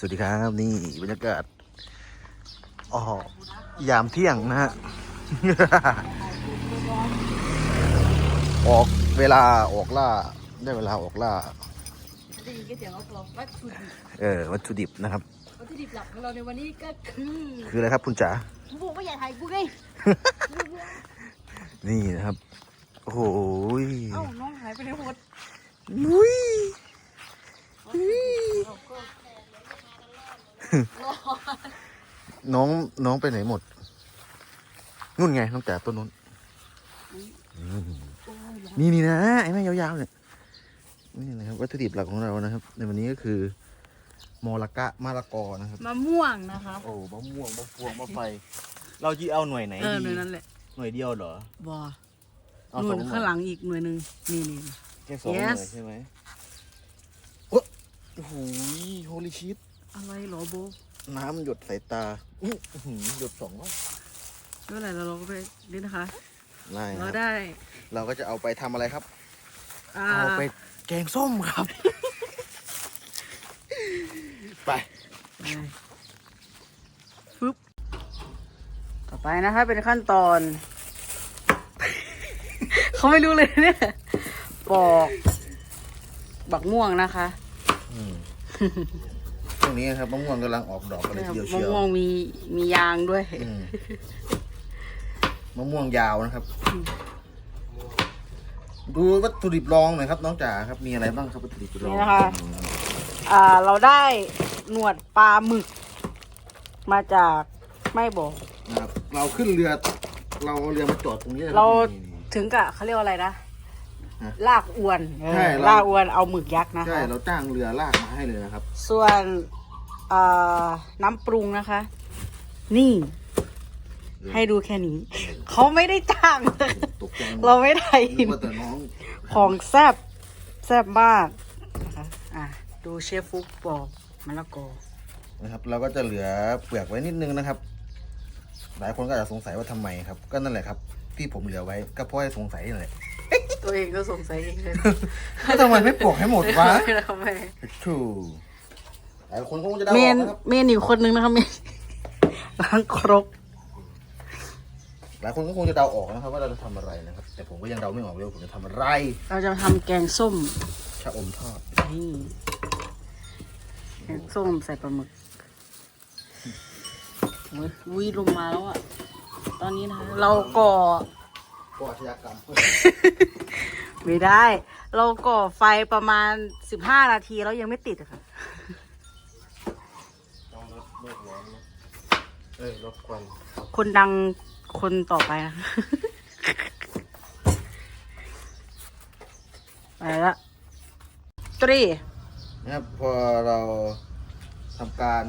สวัสดีครับ นี่บรรยากาศอ๋อยามเที่ยงนะฮะ ออกเวลาออกล่า ได้เวลาออกล่า ได้ยินแค่เสียงเขาบอกวัตถุดิบเออวัตถุดิบนะครับ วัตถุดิบหลักของเราในวันนี้ก็คือคืออะไรครับคุณจ๋ากูบอกว่าอย่าถ่ายกูไงนี่นะครับ โอ้โหยเอ้าน้องหายไปไหนหมด นุ้ย รอ น้องน้องไปไหนหมด นู่นไงน้องจ๋าต้นนู้นอืมนี่นี่นะไอ้แม่ยาวๆเนี่ยนี่นะครับวัตถุดิบหลักของเรานะครับ ในวันนี้ก็คือมอละกะมะละกอนะครับมะม่วงนะคะโอ้มะม่วงมะพวงมะไฟ เราจีเอาหน่วยไหนเออหดีน่วยนั้นแหละหน่วยเดียวเหรอบอเอาหสน่อวยงหน่ข้างวยหลังอีกหน่วยหนึ่งนี่นี่ แค่สองหน่วย Yes ใช่ไหมโอ้โอ้โหโฮลิชิตอะไรเหรอโบ น้ำหยดใส่ตาอื้อหือหยดสองรอบไม่เป็นไรเราลองไปนี่นะคะ ได้คเรารับได้เราก็จะเอาไปทำอะไรครับ อ่าเอาไปแกงส้มครับ ไป ไปฟึบต่อไปนะคะเป็นขั้นตอน เขาไม่รู้เลยเนี่ยปอก บักม่วงนะคะ อืมช่ วงนี้ครับมะม่วงกำลังออกดอกกันเลยทีเดียวมะเชียวม่วงมีมียางด้วย อืมมะม่วงยาวนะครับ ดูวัตถุดิบรองหน่อยครับน้องจ๋าครับมีอะไรบ้างครับวัตถุดิบรองนี่นะคะอ่าเราได้หนวดปลาหมึก มาจากไม่บอก นะครับเราขึ้นเรือ เราเอาเรือมาจอดตรงนี้นะคบเรา นี่ ถึงกับเขาเรียกว่าอะไรนะฮะลากอวนเออใช่เรา ลากอวนเอาหมึกยักษ์นะใช่คะเราจ้างเรือลากมาให้เลยนะครับ ส่วนอ่า น้ำปรุงนะคะ นี่ ให้ดูแค่นี้ เขาไม่ได้จ้างตกใจหมดเราไม่ได้นึกว่าแต่น้องของแซบแซบมากนะคะอะดูเชฟฟุกปอกมะละกอนะครับ เราก็จะเหลือเปลือกไว้นิดนึงนะครับ หลายคนก็อาจจะสงสัยว่าทำไมครับ ก็นั่นแหละครับ ที่ผมเหลือไว้ก็เพราะให้สงสัยนั่นแหละตัวเองก็สงสัยเองเลยแล้วทำไมไม่ปลอกให้หมดวะทำไมชู หลายคนคงจะเดาเมออนกนะครับเมนอยู่คนนึงนะคะเมนล้างครกหลายคนก็คงจะเดาออกนะครับ ว่าเราจะทำอะไรนะครับ แต่ผมก็ยังเดาไม่ออกเลยว่าผมจะทำอะไรเราจะทำแกงส้มชะอมทอดนี่แกงส้มใส่ปลาหมึกโอ้ยวิลงมาแล้วอะตอนนี้นะคะเราก่อ ก่ออาชญากรรม ไม่ได้ เราก่อไฟประมาณสิบห้านาทีแล้วยังไม่ติดอะค่ะ ต้องลดโลกร้อนนะ เอ้ยลดควันคนดังคนต่อไปนะ ไปละตรีนะครับพอเราทำการ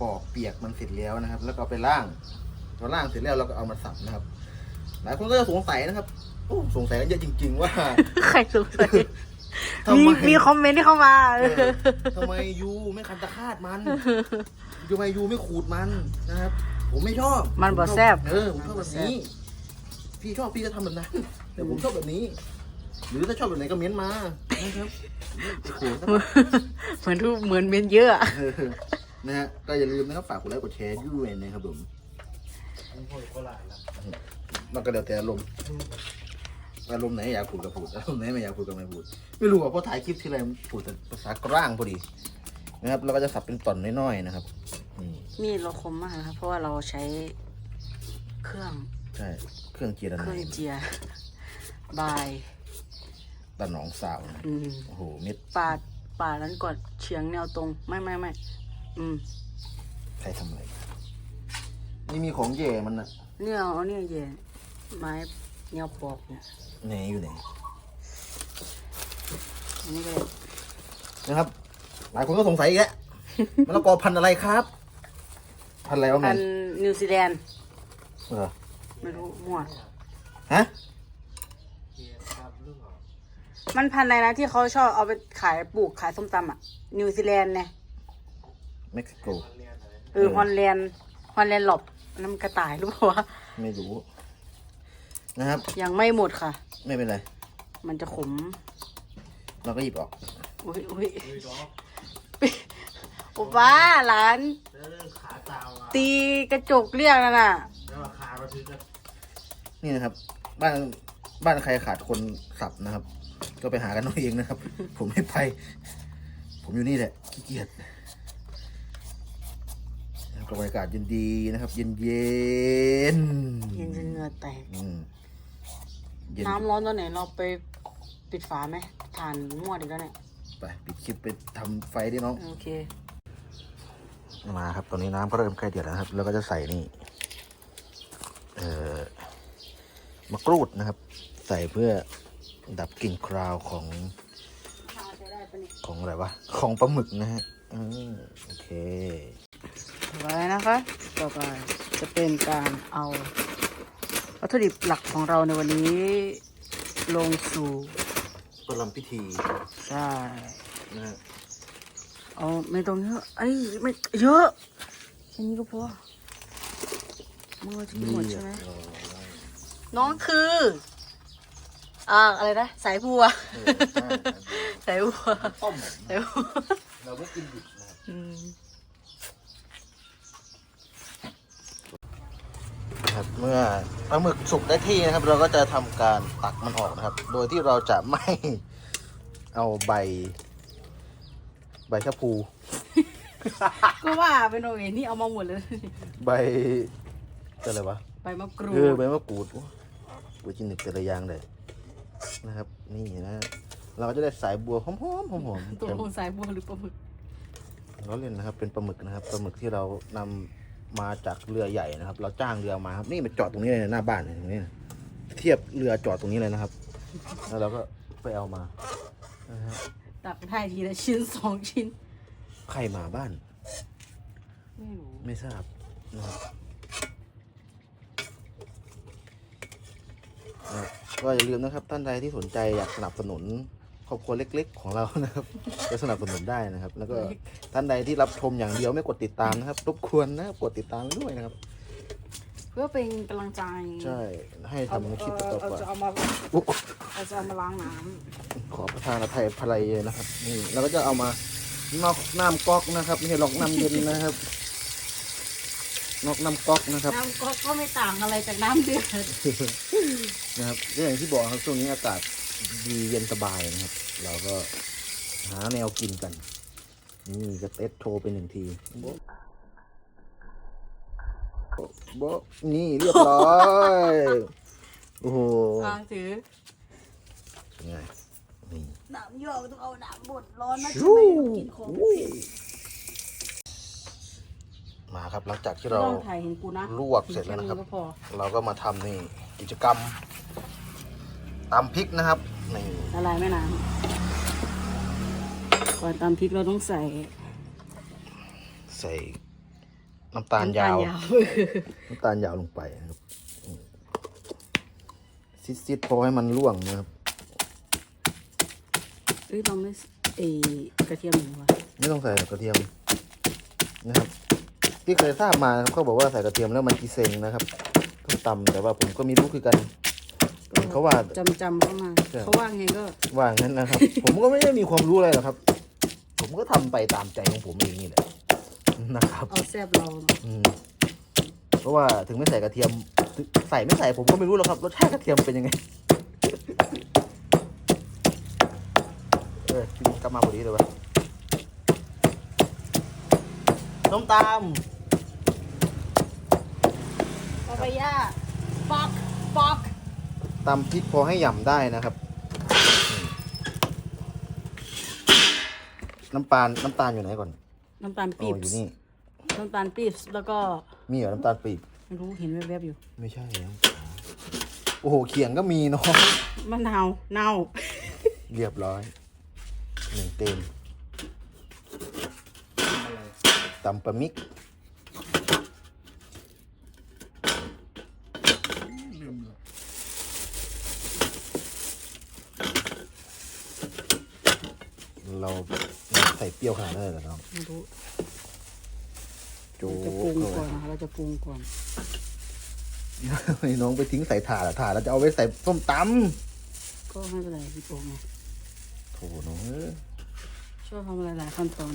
ปอกเปียกมันเสร็จแล้วนะครับ แล้วก็เอาไปล่างพอล่างเสร็จแล้วเราก็เอามาสับนะครับ หลายคนก็จะสงสัยนะครับโอ้สงสัยกันเยอะจริง ๆ ว่า ใครสงสัย ทำมีไมมีคอมเมนต์ที่เข้ามาเออทำไมยูไม่คันตะคาดมันทำไมยูไม่ขูดมันนะครับ ผมไม่ชอบมันบ่ผชอแซ่บ เออผมชอบแบบนี้ พี่ชอบพี่ก็ทำแบบนั้น แต่ผมชอบแบบนี้ หรือถ้าชอบแบบไหนก็เม้นมานะครับโอ้โหเหมือนทุกเหมือนเมนเยอะอะเออนะฮะก็อย่าลืมนะครับฝากกดไลค์กดแชร์ด้วยนะครับผมมันก็เดี๋ยวแต่อารมณ์ อารมณ์ไหนอยากพูดก็พูดอารมณ์ไหนไม่อยากพูดก็ไม่พูด ไม่รู้อะเพราะถ่ายคลิปที่ไรพูดแต่ภาษากลางพอดีนะครับเราก็จะสับเป็นตอนน้อยๆนะครับนี่มีดเราคมมากนะครับ เพราะว่าเราใช้เครื่องใช่เครื่องเจียร์เคนรื่องายเจียบายตาหนองสาวนะอืมโอ้โหเม็ดปาดปาดนั้นก่อนเฉียงแนวตรงไม่ไม่ไม่อืมใครทำอะไรนี่มีของแย่มันนะเนี่ยเอาเนี่ยเย็นไม้ แนวปอกเนี่ยไหนอยู่ไหนอันนี้ก็เลยนะครับ หลายคนก็สงสัยอีกแล้วมะละกอพันธุ์อะไรครับ พันธุ์อะไรวะพัแม่นนนิวซีแลนด์เออไม่รู้มั่วฮะมันพันธุ์อะไรนะที่เขาชอบเอาไปขายปลูกขายส้มตำอะ นิวซีแลนด์เนี่ยเม็กซิโก เออฮอลแลนด์ฮอลแลนด์หลบอันน้ำกระต่ายหรือเปล่าวะไม่รู้ นะครับ ยังไม่หมดค่ะ ไม่เป็นไร มันจะขม เราก็หยิบออกอุ้ยอุ้ยโอ้ป้าหลานขาตาวอะตีกระจกเรียกนั่นน่ะแล้วราคาเราซื้อกันนี่นะครับ บ้านบ้านใครขาดคนสับนะครับ ก็ไปหากันเอาเองนะครับ ผมไม่ไป ผมอยู่นี่แหละขี้เกียจแล้วก็บรรยากาศเย็นดีนะครับ เย็นเย็นๆเย็นจนเหงื่อแตกอืม เย็นน้ำร้อนตอนไหนเราไปปิดฝาไหมทานมั่วดีแล้วเนี่ยไปปิดคลิปไปทำไฟดิน้อง โอเคมาครับ ตอนนี้น้ำก็เริ่มใกล้เดือดแล้วนะครับ แล้วก็จะใส่นี่ เอ่อมะกรูดนะครับ ใส่เพื่อดับกลิ่นคราวของของอะไรวะ ของปลาหมึกนะฮะอืมโอเคไว้นะคะ ต่อไปจะเป็นการเอา วัตถุดิบหลักของเราในวันนี้ ลงสู่ประลำพิธีใช่นะฮะเอาไม่ต้องเยอะไอ้ยไม่เยอะแค่นี้ก็พอมือจะกินหมดใช่ไหมเรียบร้อยน้องคืออ่าอะไรนะสายบัว เออใช่ สายบัวต้มสายบัวเราไม่กินดิบนะครับอืม นะครับ เมื่อปลาหมึกสุกได้ที่นะครับ เราก็จะทำการตักมันออกนะครับ โดยที่เราจะไม่เอาใบ ใบชะพู ก็ว่าเป็นโอเวนนี่เอามาหมดเลย ใบอะไรวะใบมะกรูเออดใบมะกรูดโอ้กูจินึกแต่ละอย่างเลยนะครับ นี่นะ เราก็จะได้สายบัวหอมๆหอมๆตัวเต็มลงสายบัวหรือปลาหมึกเราเล่นนะครับ เป็นปลาหมึกนะครับปลาหมึกที่เรานำ มาจากเรือใหญ่นะครับ เราจ้างเรือมาครับนี่มันจอดตรงนี้เลยนะหน้าบ้านเนี่ยตรงนี้นะเทียบเรือจอดตรงนี้เลยนะครับ แล้วเราก็ไปเอามานะฮะตักได้ทีละชิ้นสองชิ้น ใครมาบ้าน ไม่รู้ ไม่ทราบนะครับนะก็อย่าลืมนะครับท่านใดที่สนใจอยากสนับสนุน ครอบครัวเล็ก ๆ ของเรานะครับจะสนับสนุนได้นะครับ แล้วก็ท่านใดที่รับชมอย่างเดียวไม่กดติดตามนะครับรบกวนนะครับกดติดตามด้วยนะครับ เพื่อเป็นกำลังใจใช่ ให้ทำคลิปต่อเอาไปจะเอามาอุ๊ยเอาจะเอามาล้างน้ขอประทานอภัยภรรยนะครับนี่เราก็จะเอามานอกน้ำก๊อกนะครับไม่ใช่หรอกน้ำเย็นนะครับนอกน้ำก๊อกนะครับำน้ำก็ก็ไม่ต่างอะไรจากน้ำเดือดนะครับก็อย่างที่บอกครับช่วงนี้อากาศ ดีเย็นสบายนะครับ เราก็หาแนวกินกัน นี่ก็เตสโทรไปหนึ่งทีโบ๊ะโบ๊ะนี่เรียบร้อยโอ้โหวางถือเป็นไงนี่น้ำยอกต้องเอาน้ำบดร้อนนะชูใช่ไหมกินของเผ็ดมาครับหลังจากที่ไม่เราต้องถ่ายเห็นกูนะลวกเสร็จแล้วนะครับแก็พอเราก็มาทำนี่กิจกรรม ตำพริกนะครับนี่ละลายแม่น้ำก่อนตำพริกเราต้องใส่ใส่น้ำตาลยาว น้ำตาลยาวลงไปนะครับอืมซิดๆพอให้มันร่วงนะครับเอ้ยเราไม่เอกระเทียมหนึ่งวะไม่ต้องใส่กระเทียมนะครับ ที่เคยทราบมานะครับเขาบอกว่าใส่กระเทียมแล้วมันกีเซงนะครับต้องตำแต่ว่าผมก็ไม่รู้คือกัน เขาว่า จำจำเข้ามาใช่ เขาว่าไงก็ว่างั้นนะครับ ผมก็ไม่ได้มีความรู้อะไรหรอกครับ ผมก็ทำไปตามใจของผมเองนี่แหละนะครับ เอาแซบเราเนอะอืมเพราะว่าถึงไม่ใส่กระเทียมถึงใส่ไม่ใส่ผมก็ไม่รู้หรอกครับรสชาติกระเทียมเป็นยังไง เออพี่กลับมาพอดีเลยวะน้ำตาลปาปายาปอกปอก ตำพริกพอให้หย่ำได้นะครับอืมน้ำตาลน้ำตาลอยู่ไหนก่อนน้ำตาลอ๋ปี๊อบอยู่นี่ น้ำตาลปี๊บแล้วก็มีเหรอน้ำตาลปีบไม่รู้เห็นแวบๆอยู่ไม่ใช่แล้วโอ้โหเขียงก็มีเนาะมะนาวเน่าเรียบร้อยหนึ่งเต็มตำปลามิก เราใส่เปรี้ยวขนาดนั้นเลยเหรอน้องไม่รู้โจ้เราจะปรุงก่อนนะคะเราจะปรุงก่อน ให้น้องไปทิ้งใส่ถาดอะถาดเราจะเอาไว้ใส่ส้มตก็ไม่เป็นไรพี่โป่งไงำโถน้องเอ้ยชอบทำอะไรหลายขั้นตอน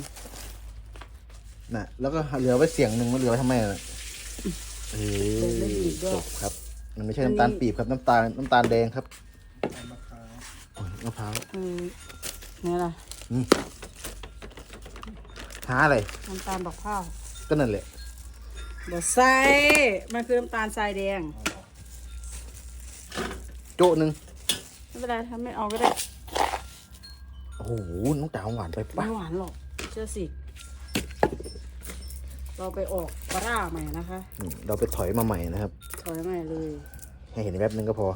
น่ะ แล้วก็เหลือไว้เสียงหนึ่งมันเหลือไว้ทำไมอะเอเหลือไว้ออีกด้วยจบครับ มันไม่ใช่น้ำตาลปีบครับน้ำตาลน้ำตาลแดงครับโอ้ยมะพร้าว คือนี่อะ ไรหาอะไรน้ำตาลดอกข้าวก็นั่นแหละบดใส่มันคือน้ำตาลทรายแดงโจ๊ะหนึ่งไม่เป็นไรทำไม่เอาก็ได้โอ้โหน้องจ๋าหวานไปปะไม่หวานหรอกเชื่อสิเราไปออกปลาร่าใหม่นะคะอืมเราไปถอยมาใหม่นะครับ ถอยใหม่เลย ให้เห็นแป๊บนึงก็พอ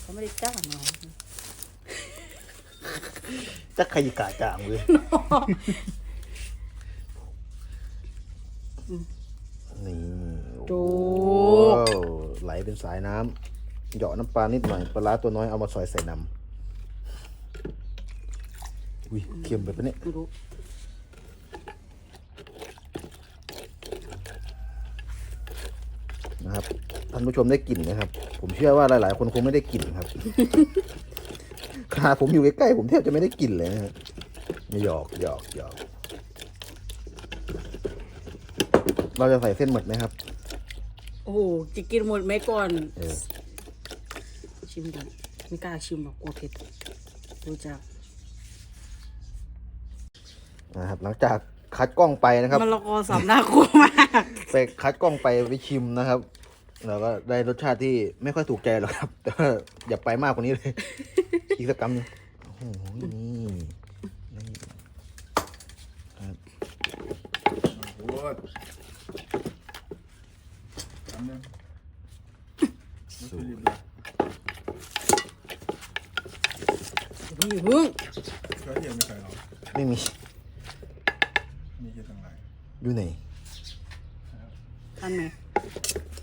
เขาไม่ได้จ้างเรา จะใครจะกะจ่างเลยนี่โจ๊ว้าวไหลเป็นสายน้ำเหยาะน้ำปลานิดหน่อยปลาร้าตัวน้อยเอามาซอยใส่น้ำอุ้ยเค็มไปปะเนี่ยไม่รู้นะครับท่านผู้ชมได้กลิ่นนะครับ ผมเชื่อว่าหลาย ๆ คนคงไม่ได้กลิ่นครับ ขนาดผมอยู่ใกล้ๆผมแทบจะไม่ได้กลิ่นเลยนะครับหยอกหยอกหยอก เราจะใส่เส้นหมึกไหมครับ โอ้โหจะกินหมดไหมก่อน เออ ชิมก่อนไม่กล้าชิมหรอกกลัวเผ็ดดูจากนะครับ หลังจากคัดกล้องไปนะครับมะละกอสามหน้ากลัวมากไปคัดกล้องไปไปชิมนะครับเราก็ได้รสชาติที่ไม่ค่อยถูกใจหรอกครับ แต่ว่าอย่าไปมากกว่านี้เลย อีกสักกำหนึงโอ้โหนี่นี่ครับโอ้ยทำยังไม่เคยรีบเลยเฮ้ยเพิ่งเคยเห็นไม่เคยหรอไม่มีมีแค่ทางไหนอยู่ไหนทันไหม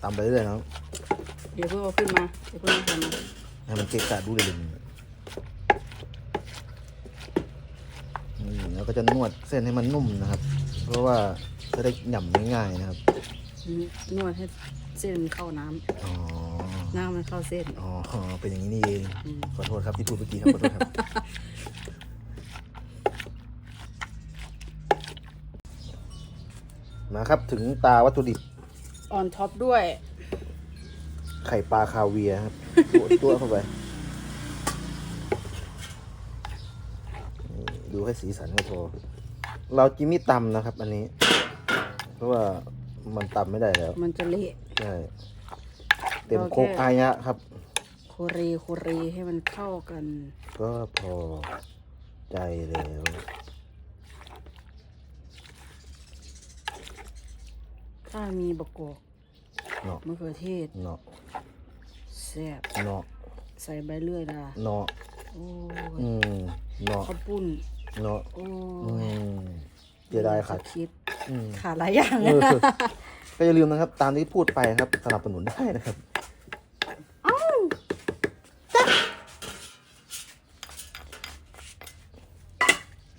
ตามไปเรื่อยๆนะครับเดี๋ยวเพิ่งเอาขึ้นมาเดี๋ยวเพิ่งเอาขึ้นมาให้มันเกะกะดูเลยเลยนี่แล้ว ก็จะนวดเส้นให้มันนุ่มนะครับ เพราะว่าจะได้หย่ำง่ายๆนะครับ นวดให้เส้นมันเข้าน้ำอ๋อ น้ำมันเข้าเส้น อ๋อ เป็นอย่างนี้นี่เอง อืม ขอโทษครับที่พูดเมื่อกี้ครับ ขอโทษครับ มาครับถึงตาวัตถุดิบออนท็อปด้วย ไข่ปลาคาเวียร์ครับตัวตัวเข้าไปนี่ ดูให้สีสันก็พอ เราจิมมี่ตำนะครับ อันนี้ เพราะว่ามันตำไม่ได้แล้วมันจะเละใช่เต็มเราแค่โคกอายะครับโคเรโคเรให้มันเข้ากัน ก็พอใจแล้วถ้ามีบะกอกเนาะมะเขือเทศเนาะแซ่บเนาะใส่ใบเลื่อยดาเนาะโอ้ยอืมเนาะข้าวปุ้นเนาะโอ้อืยมเสียดายขาดจะคิดอืม ขาดหลายอย่างเออก็อย่าลืมนะครับ ตามที่พูดไปครับสนับสนุนได้นะครับ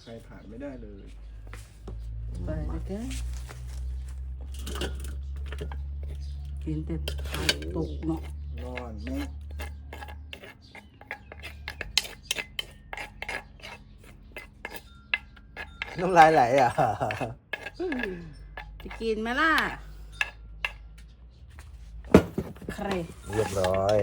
ใครผ่านไม่ได้เลย ไปเลยแกกินแต่ไข่ตกเนาะ ร้อนไหม น้ำลายไหลอะ จะกินไหมล่ะ ใคร เรียบร้อย